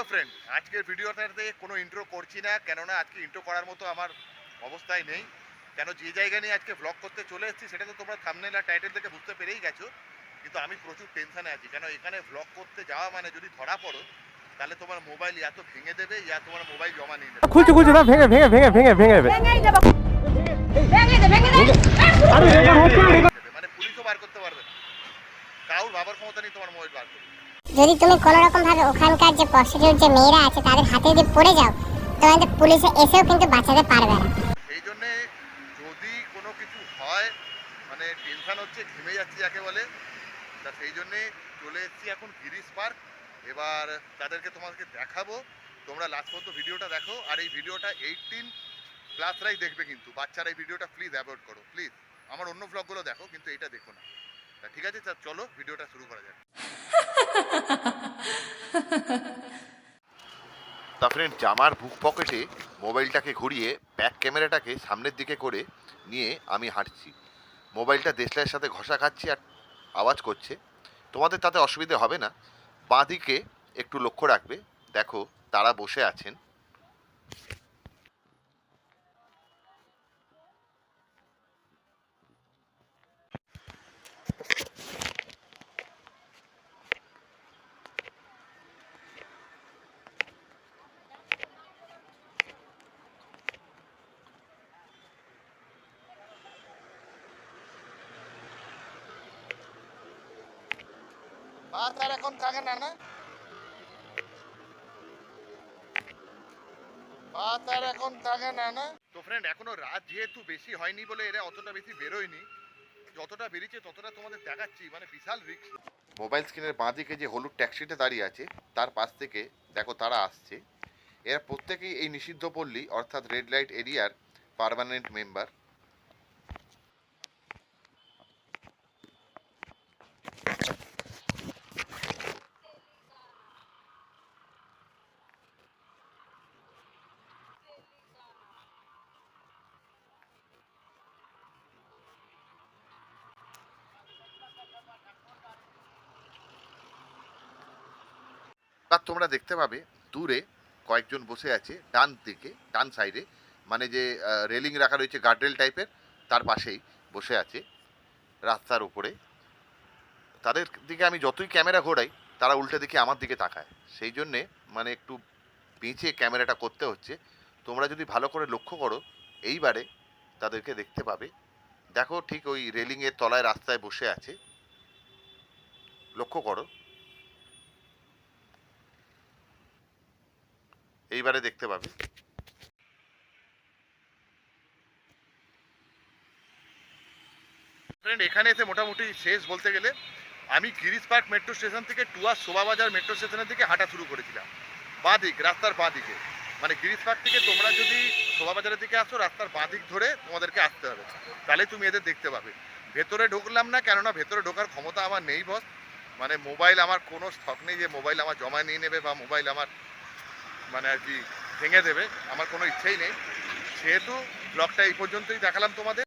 Hello friend আজকের ভিডিওটাতে কোনো ইন্ট্রো করছি না কেননা আজকে ইন্ট্রো করার মতো আমার অবস্থায় নেই। কেন যে জায়গা নিয়ে আজকে ব্লগ করতে চলে এসেছি সেটা তো তোমরা থামনেল আর টাইটেল থেকে বুঝতে পেরেই গেছো। কিন্তু আমি প্রচুর টেনশনে আছি কেন এখানে ব্লগ করতে যাওয়া মানে যদি ধরা পড়ো তাহলে তোমার মোবাইল ইয়া তো ভেঙে দেবে ইয়া তোমার মোবাইল জমা নিয়ে নেবে। খুলছে খুলছে না ভেঙে ভেঙে ভেঙে ভেঙে ভেঙে দেবে। ভেঙেই ভেঙে মানে পুলিশও বার করতে পারবে না। কাউর বাবার ক্ষমতা নেই তোমার মোবাইল বার করবে যদি তুমি কোনো রকম ভাবে ওখানকার যে প্রস্টিটিউট যে মেয়েরা আছে, তাদের হাতে যদি পড়ে যাও, তোমাদের পুলিশে এসেও কিন্তু বাঁচাতে পারবে না। সেই জন্যে যদি কোনো কিছু হয় মানে টেনশন হচ্ছে, ঘেমে যাচ্ছি যাকে বলে, তা সেই জন্যে চলে এসেছি এখন গিরিশ পার্ক। এবার তাদেরকে তোমাদেরকে দেখাবো। তোমরা লাস্ট পর্যন্ত ভিডিওটা দেখো, আর এই ভিডিওটা এইটিন প্লাসরাই দেখবে কিন্তু। বাচ্চারা এই ভিডিওটা প্লিজ অ্যাভয়েড করো প্লিজ আমার অন্য ব্লগগুলো দেখো, কিন্তু এটা দেখো না। তা ঠিক আছে চলো, ভিডিওটা শুরু করা যাক। তা ফ্রেন্ড জামার বুক পকেটে মোবাইলটাকে ঘুরিয়ে ব্যাক ক্যামেরাটাকে সামনের দিকে করে নিয়ে আমি হাঁটছি। মোবাইলটা দেশলাইয়ের সাথে ঘষা খাচ্ছি আর আওয়াজ করছে। তোমাদের তাতে অসুবিধে হবে না। বাঁ দিকে একটু লক্ষ্য রাখবে। দেখো, তারা বসে আছেন। ভাত আর এখন থাকে না না? ভাত আর এখন থাকে না না? তো ফ্রেন্ড এখনও রাত যেহেতু বেশি হয়নি বলে এরা অতটা বেশি বেরোয়নি। যতটা বেরিয়েছে ততটা তোমাদের দেখাচ্ছি মানে বিশাল রিস্ক মোবাইল স্ক্রিনের বাঁ দিকে যে হলুদ ট্যাক্সিটা দাঁড়িয়ে আছে তার পাশ থেকে দেখো তারা আসছে। এরা প্রত্যেকেই এই নিষিদ্ধ পল্লী অর্থাৎ রেড লাইট এরিয়ার পার্মানেন্ট মেম্বার আর তোমরা দেখতে পাবে, দূরে কয়েকজন বসে আছে, ডান দিকে, ডান সাইডে মানে যে রেলিং রাখা রয়েছে গার্ডরেল টাইপের তার পাশেই বসে আছে রাস্তার উপরে। তাদের দিকে আমি যতই ক্যামেরা ঘোরাই, তারা উল্টে দিকে আমার দিকে তাকায়। সেই জন্যে মানে একটু বেঁচে ক্যামেরাটা করতে হচ্ছে। তোমরা যদি ভালো করে লক্ষ্য করো, এইবারে তাদেরকে দেখতে পাবে। দেখো ঠিক ওই রেলিংয়ের তলায় রাস্তায় বসে আছে। লক্ষ্য করো। এইবারে দেখতে পাবে। ফ্রেন্ড এখানে এসে মোটামুটি শেষ বলতে গেলে, আমি গিরিশ পার্ক মেট্রো স্টেশন থেকে টুয়ার শোভাবাজার মেট্রো স্টেশনের দিকে হাঁটা শুরু করেছিলাম। বাঁ দিক রাস্তার বাঁ দিকে মানে গিরিশ পার্ক থেকে তোমরা যদি শোভাবাজারের দিকে আসো, রাস্তার বাঁ দিক ধরে তোমাদেরকে আসতে হবে। তাহলে তুমি এদের দেখতে পাবে। ভেতরে ঢুকলাম না, কেননা ভেতরে ঢোকার ক্ষমতা আমার নেই বস মানে মোবাইল আমার কোনো স্টক নেই যে মোবাইল আমার জমা নিয়ে নেবে বা মোবাইল আমার মানে আর কি ভেঙে দেবে, আমার কোনো ইচ্ছেই নেই। সেহেতু ব্লগটা এই পর্যন্তই দেখালাম তোমাদের।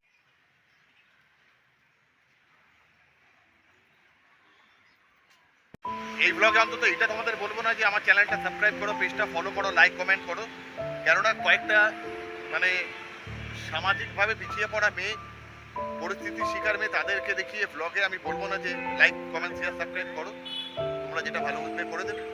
এই ব্লগে অন্তত এটা তোমাদের বলব না যে আমার চ্যানেলটা সাবস্ক্রাইব করো, পেজটা ফলো করো লাইক কমেন্ট করো। কেননা কয়েকটা মানে সামাজিকভাবে পিছিয়ে পড়া মেয়ে পরিস্থিতির শিকার মেয়ে, তাদেরকে দেখিয়ে ব্লগে আমি বলব না যে লাইক কমেন্ট শেয়ার সাবস্ক্রাইব করো। তোমরা যেটা ভালো বুঝবে করে দেবে।